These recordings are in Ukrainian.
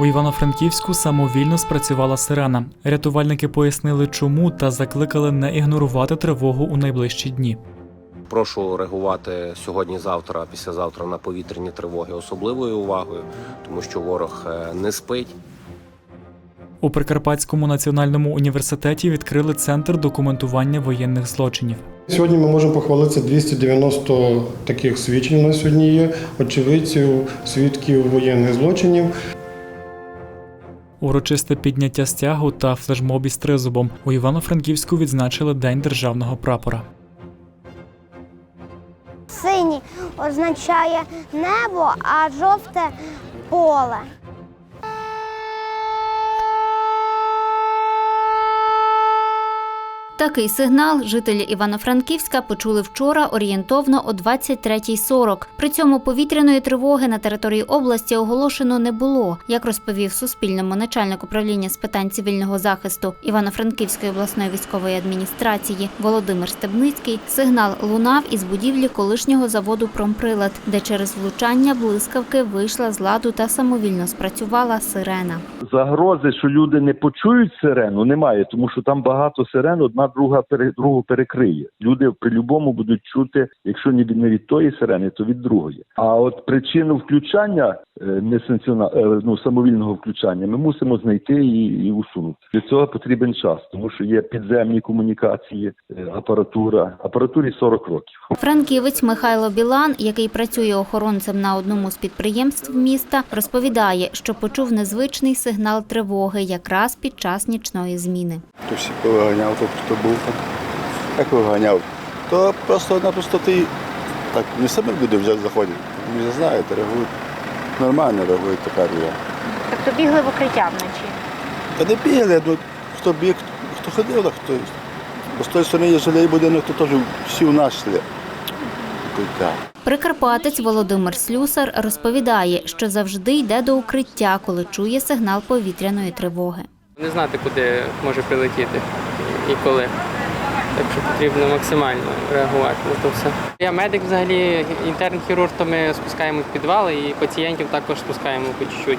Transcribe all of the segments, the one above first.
У Івано-Франківську самовільно спрацювала сирена. Рятувальники пояснили, чому та закликали не ігнорувати тривогу у найближчі дні. Прошу реагувати сьогодні-завтра, післязавтра на повітряні тривоги особливою увагою, тому що ворог е, не спить. У Прикарпатському національному університеті відкрили центр документування воєнних злочинів. Сьогодні ми можемо похвалитися 290 таких свідчень. На сьогодні є очевидців, свідків воєнних злочинів. Урочисте підняття стягу та флешмоб із тризубом у Івано-Франківську відзначили День державного прапора. Синій означає небо, а жовте поле. Такий сигнал жителі Івано-Франківська почули вчора орієнтовно о 23.40. При цьому повітряної тривоги на території області оголошено не було. Як розповів Суспільному начальник управління з питань цивільного захисту Івано-Франківської обласної військової адміністрації Володимир Стебницький, сигнал лунав із будівлі колишнього заводу Промприлад, де через влучання блискавки вийшла з ладу та самовільно спрацювала сирена. загрози, що люди не почують сирену, немає, тому що там багато сирен, одна друга пере, другу перекриє. Люди при любому будуть чути, якщо не від, не від тої сирени, то від другої. А от причину включання е, несанкціона, е, ну, самовільного включання ми мусимо знайти і, і усунути. Для цього потрібен час, тому що є підземні комунікації, е, апаратура. Апаратурі 40 років. Франківець Михайло Білан, який працює охоронцем на одному з підприємств міста, розповідає, що почув незвичний сигнал тривоги якраз під час нічної зміни. То всі повиганяв, то хто був там. Як виганяв? То просто-напросто ти так не самі люди вже заходять. Не знаєте, реагують. Нормально реагують тепер вже. Тобто бігли в укриття вночі. Та не бігли, ну хто біг, хто ходив, так хто. Бо з тої сторони є жилий будинок, то теж всі у нас йшли. Укриття. Прикарпатець Володимир Слюсар розповідає, що завжди йде до укриття, коли чує сигнал повітряної тривоги. Не знати, куди може прилетіти і коли. Так що потрібно максимально реагувати на то все. Я медик взагалі, інтерн-хірург, то ми спускаємо в підвали і пацієнтів також спускаємо по чуть-чуть.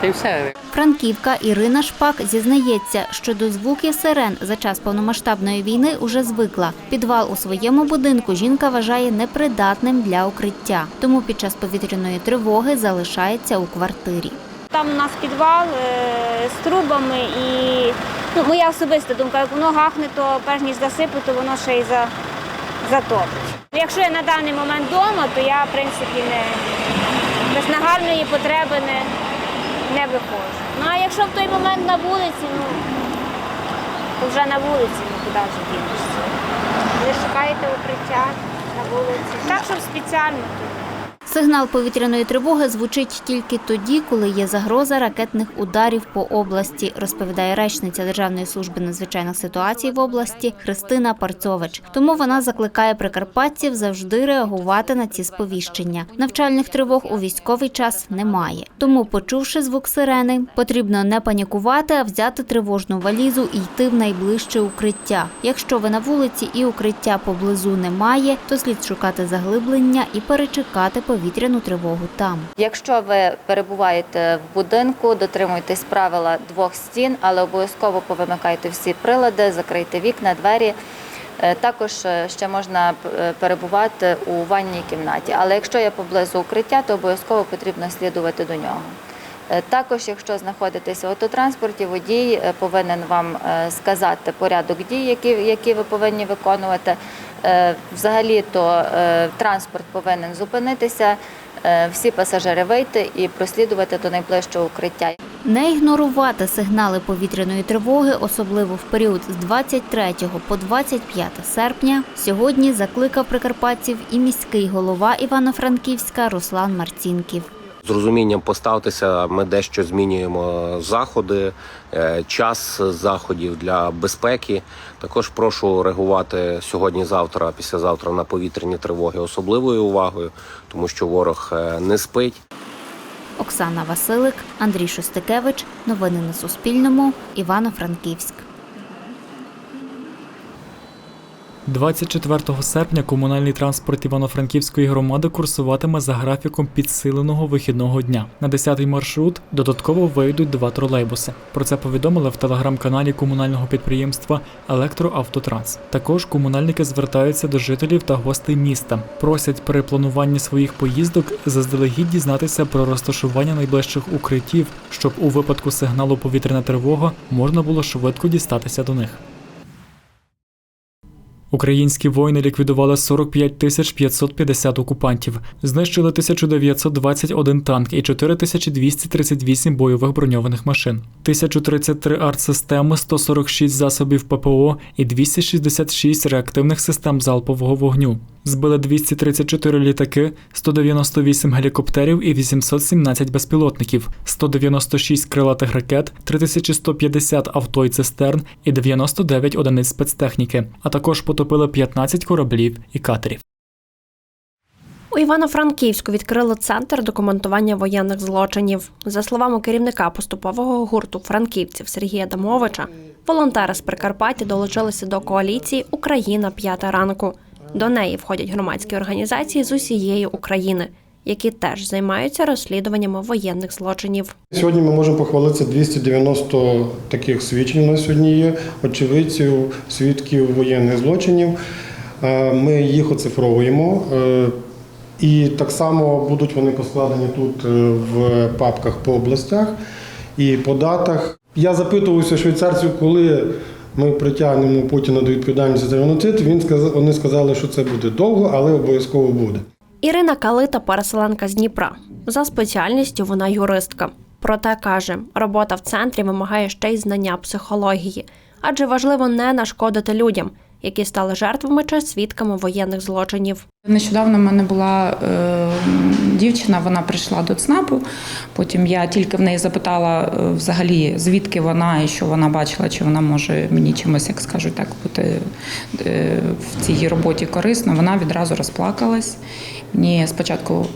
Та й все. Франківка Ірина Шпак зізнається, що до звуків сирен за час повномасштабної війни уже звикла. Підвал у своєму будинку жінка вважає непридатним для укриття, тому під час повітряної тривоги залишається у квартирі. Там у нас підвал е, з трубами і ну, моя особиста думка, як воно гахне, то перш ніж засипе, то воно ще й за, затопить. Якщо я на даний момент вдома, то я в принципі не без нагальної потреби не, не виходжу. Ну а якщо в той момент на вулиці, ну то вже на вулиці, ну куди вже дінешся. Ви шукаєте укриття на вулиці. Так, щоб спеціально то Сигнал повітряної тривоги звучить тільки тоді, коли є загроза ракетних ударів по області, розповідає речниця Державної служби надзвичайних ситуацій в області Христина Парцович. Тому вона закликає прикарпатців завжди реагувати на ці сповіщення. Навчальних тривог у військовий час немає. Тому, почувши звук сирени, потрібно не панікувати, а взяти тривожну валізу і йти в найближче укриття. Якщо ви на вулиці і укриття поблизу немає, то слід шукати заглиблення і перечекати повітряну тривогу там. Якщо ви перебуваєте в будинку, дотримуйтесь правила двох стін, але обов'язково повимикайте всі прилади, закрийте вікна, двері. Е, Також е, ще можна е, перебувати у ванній кімнаті. Але якщо є поблизу укриття, то обов'язково потрібно слідувати до нього. Також, якщо знаходитесь в автотранспорті, водій повинен вам сказати порядок дій, які ви повинні виконувати. Е, Взагалі, то е, транспорт повинен зупинитися, е, всі пасажири вийти і прослідувати до найближчого укриття. Не ігнорувати сигнали повітряної тривоги, особливо в період з 23 по 25 серпня, сьогодні закликав прикарпатців і міський голова Івано-Франківська Руслан Марцінків. З розумінням поставтеся, ми дещо змінюємо заходи, час заходів для безпеки. Також прошу реагувати сьогодні-завтра, післязавтра на повітряні тривоги особливою увагою, тому що ворог е, не спить. Оксана Василик, Андрій Шостикевич. Новини на Суспільному. Івано-Франківськ. 24 серпня комунальний транспорт Івано-Франківської громади курсуватиме за графіком підсиленого вихідного дня. На 10-й маршрут додатково вийдуть два тролейбуси. Про це повідомили в телеграм-каналі комунального підприємства Електроавтотранс. Також комунальники звертаються до жителів та гостей міста. Просять при плануванні своїх поїздок заздалегідь дізнатися про розташування найближчих укриттів, щоб у випадку сигналу повітряна тривога можна було швидко дістатися до них. Українські воїни ліквідували 45 тисяч 550 окупантів, знищили 1921 танк і 4238 бойових броньованих машин, 1033 артсистеми, 146 засобів ППО і 266 реактивних систем залпового вогню. Збили 234 літаки, 198 гелікоптерів і 817 безпілотників, 196 крилатих ракет, 3150 авто і цистерн і 99 одиниць спецтехніки, а також потопили 15 кораблів і катерів. У Івано-Франківську відкрили центр документування воєнних злочинів. За словами керівника поступового гурту франківців Сергія Дамовича, волонтери з Прикарпаття долучилися до коаліції Україна п'ята ранку. До неї входять громадські організації з усієї України, які теж займаються розслідуваннями воєнних злочинів. Сьогодні ми можемо похвалитися 290 таких свідчень. У нас сьогодні є очевидців, свідків воєнних злочинів. Е, Ми їх оцифровуємо. е, І так само будуть вони поскладені тут е, в папках по областях і по датах. Я запитувався швейцарців, коли ми притягнемо Путіна до відповідальності за геноцид. Він сказав, вони сказали, що це буде довго, але обов'язково буде. Ірина Калита, переселенка з Дніпра. За спеціальністю вона юристка. Проте каже, робота в центрі вимагає ще й знання психології, адже важливо не нашкодити людям, які стали жертвами чи свідками воєнних злочинів. Нещодавно в мене була е, дівчина, вона прийшла до ЦНАПу. Потім я тільки в неї запитала е, взагалі, звідки вона і що вона бачила, чи вона може мені чимось, як скажуть, так бути е, в цій роботі корисно. Вона відразу розплакалась. Мені спочатку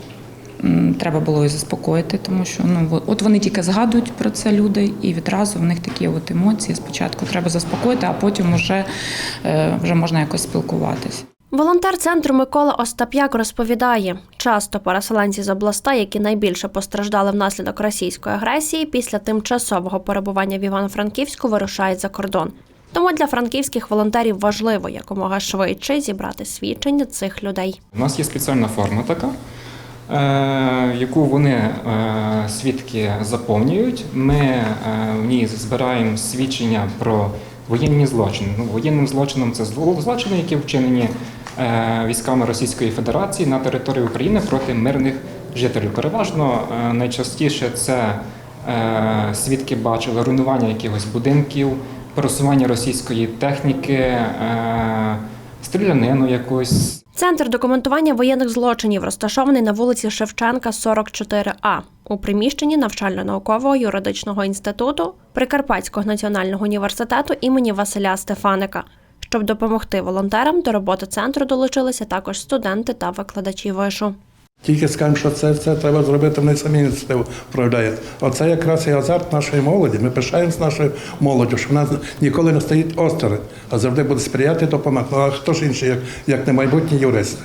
треба було її заспокоїти, тому що ну от- от вони тільки згадують про це люди, і відразу в них такі от емоції. Спочатку треба заспокоїти, а потім вже, е, вже можна якось спілкуватись. Волонтер центру Микола Остап'як розповідає, часто переселенці з областей, які найбільше постраждали внаслідок російської агресії, після тимчасового перебування в Івано-Франківську вирушають за кордон. Тому для франківських волонтерів важливо якомога швидше зібрати свідчення цих людей. У нас є спеціальна форма така, яку вони е, свідки заповнюють. Ми е, в ній збираємо свідчення про воєнні злочини. Ну, воєнним злочином це зло- злочини, які вчинені е, військами Російської Федерації на території України проти мирних жителів. Переважно е, найчастіше це е, свідки бачили руйнування якихось будинків, пересування російської техніки, е, стрілянину якусь. Центр документування воєнних злочинів розташований на вулиці Шевченка, 44А, у приміщенні навчально-наукового юридичного інституту Прикарпатського національного університету імені Василя Стефаника. Щоб допомогти волонтерам, до роботи центру долучилися також студенти та викладачі вишу. Тільки скажемо, що це, це треба зробити, вони самі ініціативу проявляють. Оце якраз і азарт нашої молоді. Ми пишаємося нашою молоддю, що вона ніколи не стоїть осторонь, а завжди буде сприяти допомагати. Ну, а хто ж інший, як, як не майбутні юристи?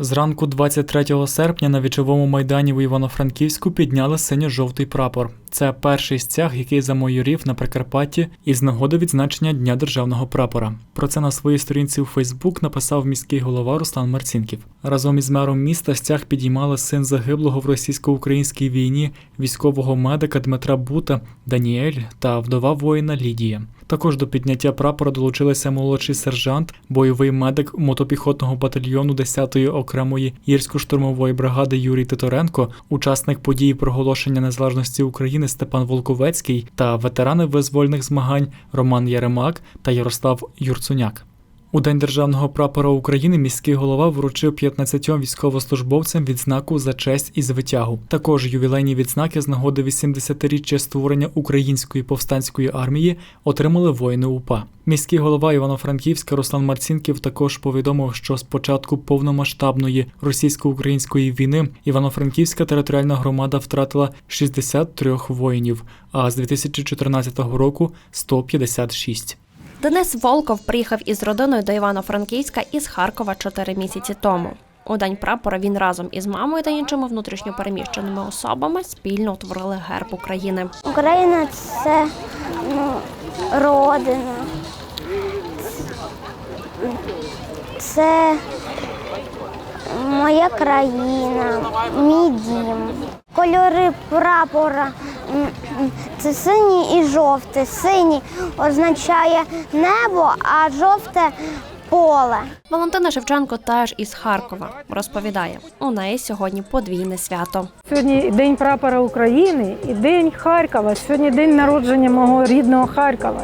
Зранку 23 серпня на вічовому майдані у Івано-Франківську підняли синьо-жовтий прапор. Це перший стяг, який замайорів на Прикарпатті із нагоди відзначення Дня державного прапора. Про це на своїй сторінці у Фейсбук написав міський голова Руслан Марцінків. Разом із мером міста стяг підіймали син загиблого в російсько-українській війні військового медика Дмитра Бута Даніель та вдова воїна Лідія. Також до підняття прапора долучилися молодший сержант, бойовий медик мотопіхотного батальйону 10-ї окремої гірсько-штурмової бригади Юрій Титоренко, учасник події проголошення незалежності України Степан Волковецький та ветерани визвольних змагань Роман Яремак та Ярослав Юрцуняк. У День державного прапора України міський голова вручив 15 військовослужбовцям відзнаку за честь і звитягу. Також ювілейні відзнаки з нагоди 80-річчя створення української повстанської армії отримали воїни УПА. Міський голова Івано-Франківська Руслан Марцінків також повідомив, що з початку повномасштабної російсько-української війни Івано-Франківська територіальна громада втратила 63 воїнів, а з 2014 року 156. Денис Волков приїхав із родиною до Івано-Франківська із Харкова чотири місяці тому. У день прапора він разом із мамою та іншими внутрішньопереміщеними особами спільно утворили герб України. Україна це ну, родина. Це моя країна, мій дім. Кольори прапора це синій і жовтий. Синій означає небо, а жовте поле. Валентина Шевченко теж із Харкова розповідає, у неї сьогодні подвійне свято. Сьогодні день прапора України і день Харкова. Сьогодні день народження мого рідного Харкова.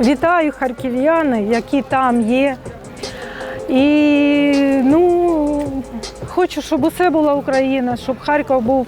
Вітаю харків'яни, які там є. І ну, хочу, щоб усе була Україна, щоб Харків був,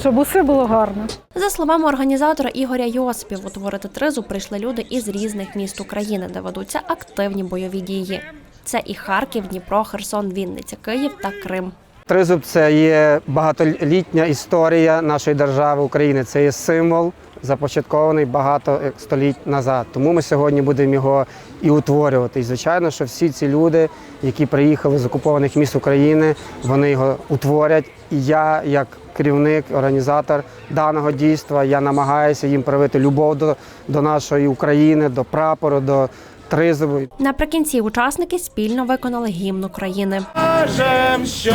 щоб усе було гарно. За словами організатора Ігоря Йосипів, утворити тризу прийшли люди із різних міст України, де ведуться активні бойові дії. Це і Харків, Дніпро, Херсон, Вінниця, Київ та Крим. Тризуб це є багатолітня історія нашої держави України. Це є символ, започаткований багато століть назад. Тому ми сьогодні будемо його і утворювати. І звичайно, що всі ці люди, які приїхали з окупованих міст України, вони його утворять. І я, як керівник, організатор даного дійства, я намагаюся їм привити любов до, до нашої України, до прапору, до тризубу. Наприкінці учасники спільно виконали гімн України. Кажем, що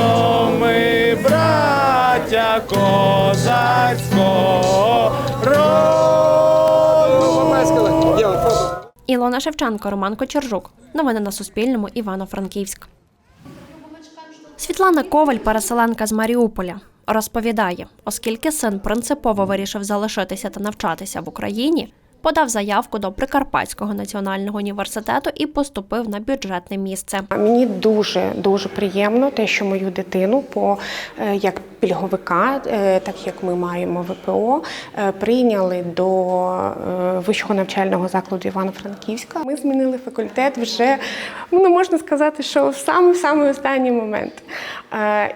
ми браття козацького роду. Ілона Шевченко, Роман Кочержук. Новини на Суспільному. Івано-Франківськ. Світлана Коваль, переселенка з Маріуполя, розповідає, оскільки син принципово вирішив залишитися та навчатися в Україні, подав заявку до Прикарпатського національного університету і поступив на бюджетне місце. Мені дуже дуже приємно те, що мою дитину по е, як пільговика, е, так як ми маємо ВПО, е, прийняли до вищого навчального закладу Івано-Франківська. Ми змінили факультет вже ну можна сказати, що в самий самий останній момент.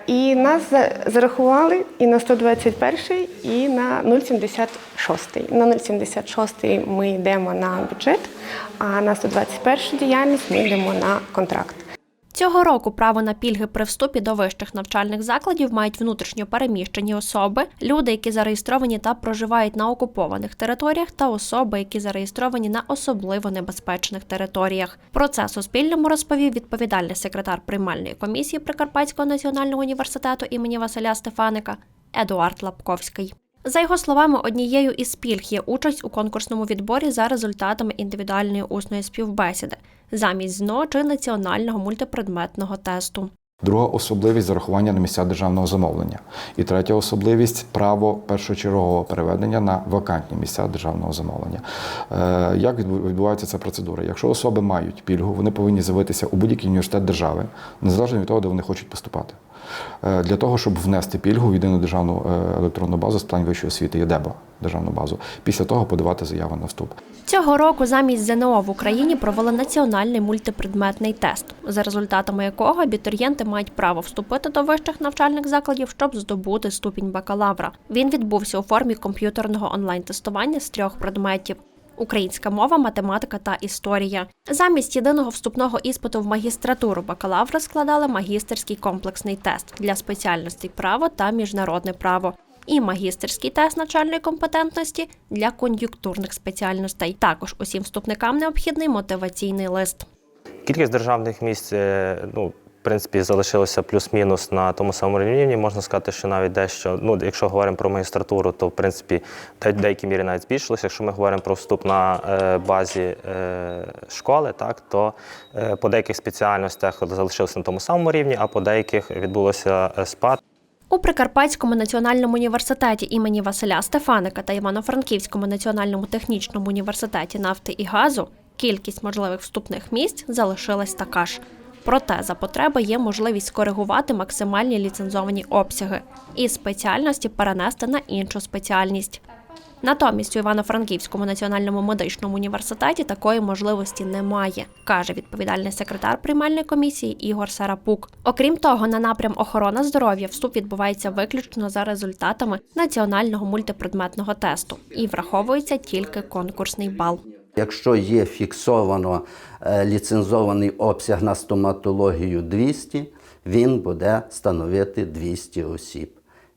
І нас зарахували і на 121, і на 076. На 076 ми йдемо на бюджет, а на 121 діяльність ми йдемо на контракт. Цього року право на пільги при вступі до вищих навчальних закладів мають внутрішньо переміщені особи, люди, які зареєстровані та проживають на окупованих територіях, та особи, які зареєстровані на особливо небезпечних територіях. Про це Суспільному розповів відповідальний секретар приймальної комісії Прикарпатського національного університету імені Василя Стефаника Едуард Лапковський. За його словами, однією із пільг є участь у конкурсному відборі за результатами індивідуальної усної співбесіди замість ЗНО чи національного мультипредметного тесту. Друга особливість зарахування на місця державного замовлення. І третя особливість право першочергового переведення на вакантні місця державного замовлення. Е, Як відбувається ця процедура? Якщо особи мають пільгу, вони повинні з'явитися у будь-який університет держави, незалежно від того, де вони хочуть поступати. Е, Для того, щоб внести пільгу в єдину державну е, електронну базу з питань вищої освіти, ЄДЕБА, державну базу. Після того подавати заяву на вступ. Цього року замість ЗНО в Україні провели національний мультипредметний тест, за результатами якого абітурієнти мають право вступити до вищих навчальних закладів, щоб здобути ступінь бакалавра. Він відбувся у формі комп'ютерного онлайн-тестування з трьох предметів. Українська мова, математика та історія. Замість єдиного вступного іспиту в магістратуру бакалавра складали магістерський комплексний тест для спеціальностей право та міжнародне право. І магістерський тест навчальної компетентності для кон'юнктурних спеціальностей. Також усім вступникам необхідний мотиваційний лист. Кількість державних місць, е, ну, в принципі, залишилося плюс-мінус на тому самому рівні. Можна сказати, що навіть дещо, ну, якщо говоримо про магістратуру, то в принципі в деякій мірі навіть збільшилося. Якщо ми говоримо про вступ на е, базі е, школи, так, то е, по деяких спеціальностях залишилося на тому самому рівні, а по деяких відбулося е, спад. У Прикарпатському національному університеті імені Василя Стефаника та Івано-Франківському національному технічному університеті нафти і газу кількість можливих вступних місць залишилась така ж. Проте за потреби є можливість скоригувати максимальні ліцензовані обсяги і спеціальності перенести на іншу спеціальність. Натомість у Івано-Франківському національному медичному університеті такої можливості немає, каже відповідальний секретар приймальної комісії Ігор Сарапук. Окрім того, на напрям охорона здоров'я вступ відбувається виключно за результатами національного мультипредметного тесту і враховується тільки конкурсний бал. Якщо є фіксовано е, ліцензований обсяг на стоматологію 200, він буде становити 200 осіб.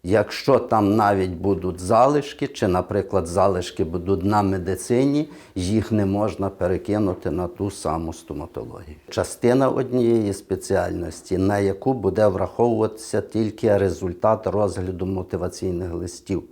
Якщо там навіть будуть залишки, чи, наприклад, залишки будуть на медицині, їх не можна перекинути на ту саму стоматологію. Частина однієї спеціальності, на яку буде враховуватися тільки результат розгляду мотиваційних листів.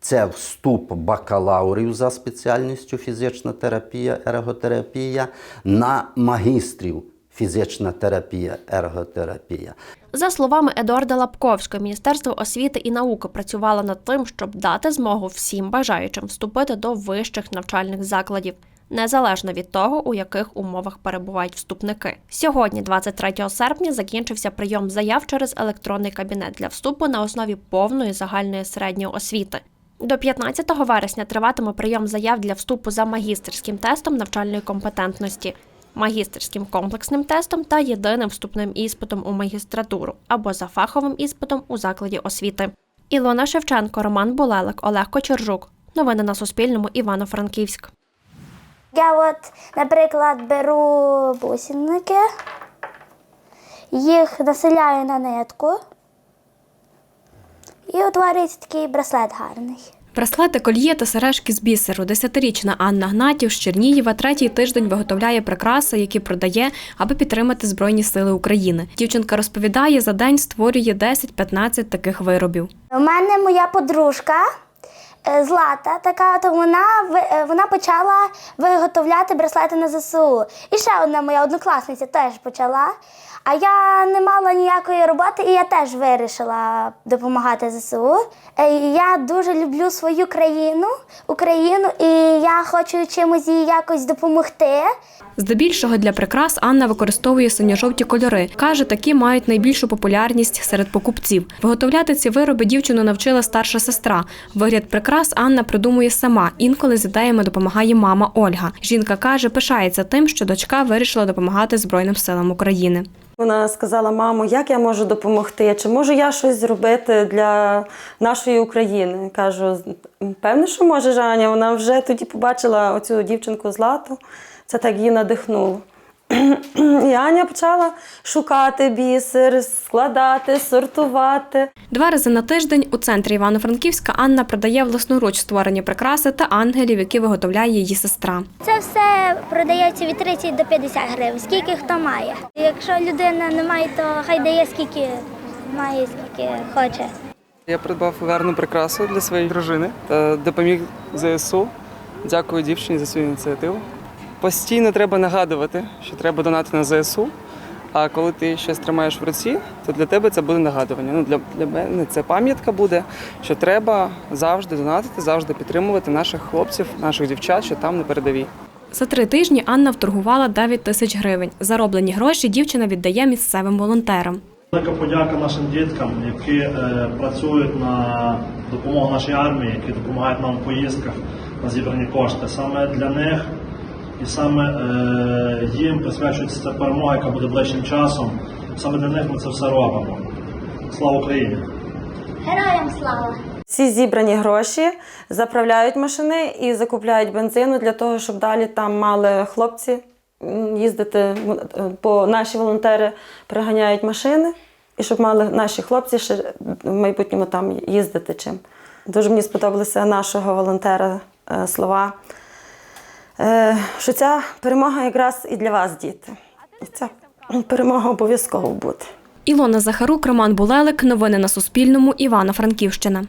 Це вступ бакалаврів за спеціальністю фізична терапія, ерготерапія на магістрів фізична терапія, ерготерапія. За словами Едуарда Лапковського, Міністерство освіти і науки працювало над тим, щоб дати змогу всім бажаючим вступити до вищих навчальних закладів. Незалежно від того, у яких умовах перебувають вступники. Сьогодні, 23 серпня, закінчився прийом заяв через електронний кабінет для вступу на основі повної загальної середньої освіти. До 15 вересня триватиме прийом заяв для вступу за магістерським тестом навчальної компетентності, магістерським комплексним тестом та єдиним вступним іспитом у магістратуру або за фаховим іспитом у закладі освіти. Ілона Шевченко, Роман Булелик, Олег Кочержук. Новини на Суспільному. Івано-Франківськ. Я от, наприклад, беру бусинники, їх населяю на нитку і утворюється такий браслет гарний. Браслети, кольє та сережки з бісеру. Десятирічна Анна Гнатів з Чернігіва третій тиждень виготовляє прикраси, які продає, аби підтримати Збройні сили України. Дівчинка розповідає, за день створює 10-15 таких виробів. У мене моя подружка е, Злата, така то вона е, вона почала виготовляти браслети на ЗСУ. І ще одна моя однокласниця теж почала. А я не мала ніякої роботи, і я теж вирішила допомагати ЗСУ. Е, Я дуже люблю свою країну, Україну, і я хочу чимось їй якось допомогти. Здебільшого для прикрас Анна використовує синьо-жовті кольори. Каже, такі мають найбільшу популярність серед покупців. Виготовляти ці вироби дівчину навчила старша сестра. Вигляд прикрас Анна придумує сама. Інколи з ідеями допомагає мама Ольга. Жінка каже, пишається тим, що дочка вирішила допомагати Збройним силам України. Вона сказала: мамо, як я можу допомогти? Чи можу я щось зробити для нашої України? Кажу, певне, що може Жаня. Вона вже тоді побачила оцю дівчинку Злату. Це так її надихнуло. І Аня почала шукати бісер, складати, сортувати. Два рази на тиждень у центрі Івано-Франківська Анна продає власноруч створені прикраси та ангелів, які виготовляє її сестра. Це все продається від 30 до 50 гривень, скільки хто має. Якщо людина не має, то хай дає скільки має, скільки хоче. Я придбав гарну прикрасу для своєї дружини та допоміг ЗСУ. Дякую дівчині за свою ініціативу. Постійно треба нагадувати, що треба донати на ЗСУ. А коли ти щось тримаєш в руці, то для тебе це буде нагадування. Ну, для, для мене це пам'ятка буде, що треба завжди донатити, завжди підтримувати наших хлопців, наших дівчат, що там на передовій. За три тижні Анна вторгувала 9 тисяч гривень. Зароблені гроші дівчина віддає місцевим волонтерам. Велика подяка нашим діткам, які е, працюють на допомогу нашій армії, які допомагають нам у поїздках на зібрані кошти. Саме для них і саме е, їм присвячується ця перемога, яка буде ближчим часом. Саме для них ми це все робимо. Слава Україні! Героям слава! Ці зібрані гроші заправляють машини і закупляють бензину для того, щоб далі там мали хлопці їздити. е, Бо наші волонтери приганяють машини, і щоб мали наші хлопці ще в майбутньому там їздити чим. Дуже мені сподобалися нашого волонтера е, слова, що ця перемога якраз і для вас, діти. Ця перемога обов'язково буде. Ілона Захарук, Роман Булелик. Новини на Суспільному. Івано-Франківщина.